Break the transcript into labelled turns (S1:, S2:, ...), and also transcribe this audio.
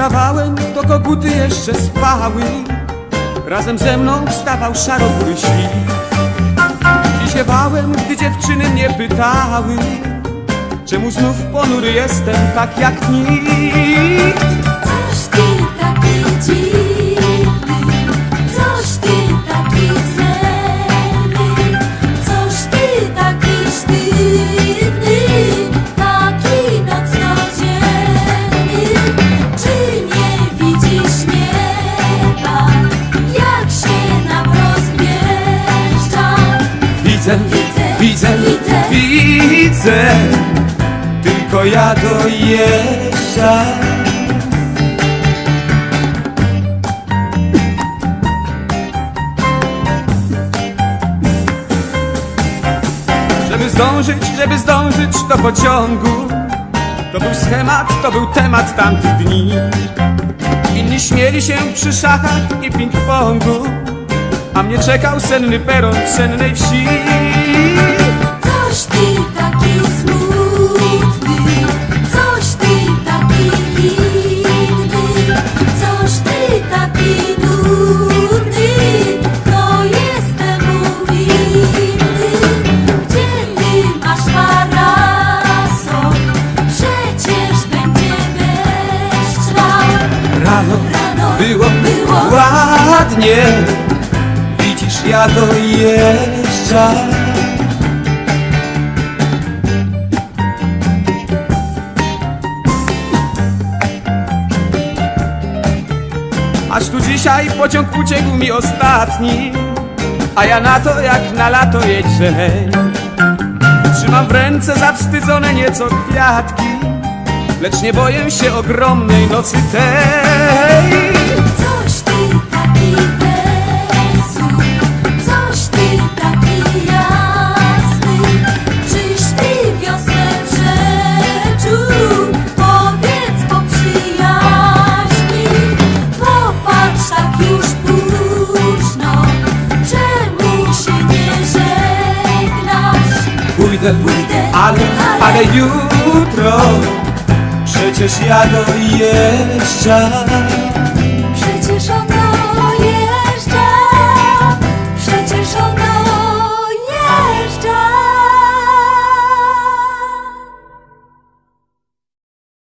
S1: wstawałem, to koguty jeszcze spały. Razem ze mną wstawał szarobury świt I się bałem, gdy dziewczyny mnie pytały Czemu znów ponury jestem tak jak nikt Widzę,
S2: Widzę,
S1: widzę, Tylko ja dojeżdżam. Żeby zdążyć, żeby zdążyć do pociągu To był schemat, to był temat tamtych dni. Inni śmieli się przy szachach i ping-pongu A mnie czekał senny peron sennej wsi było,
S2: było
S1: ładnie. Widzisz, ja dojeżdżam Aż tu dzisiaj pociąg uciekł mi ostatni A ja na to jak na lato jedzie. Trzymam w ręce zawstydzone nieco kwiatki Lecz nie boję się ogromnej nocy tej Pójdę,
S2: ale-
S1: ale jutro Przecież ja dojeżdżam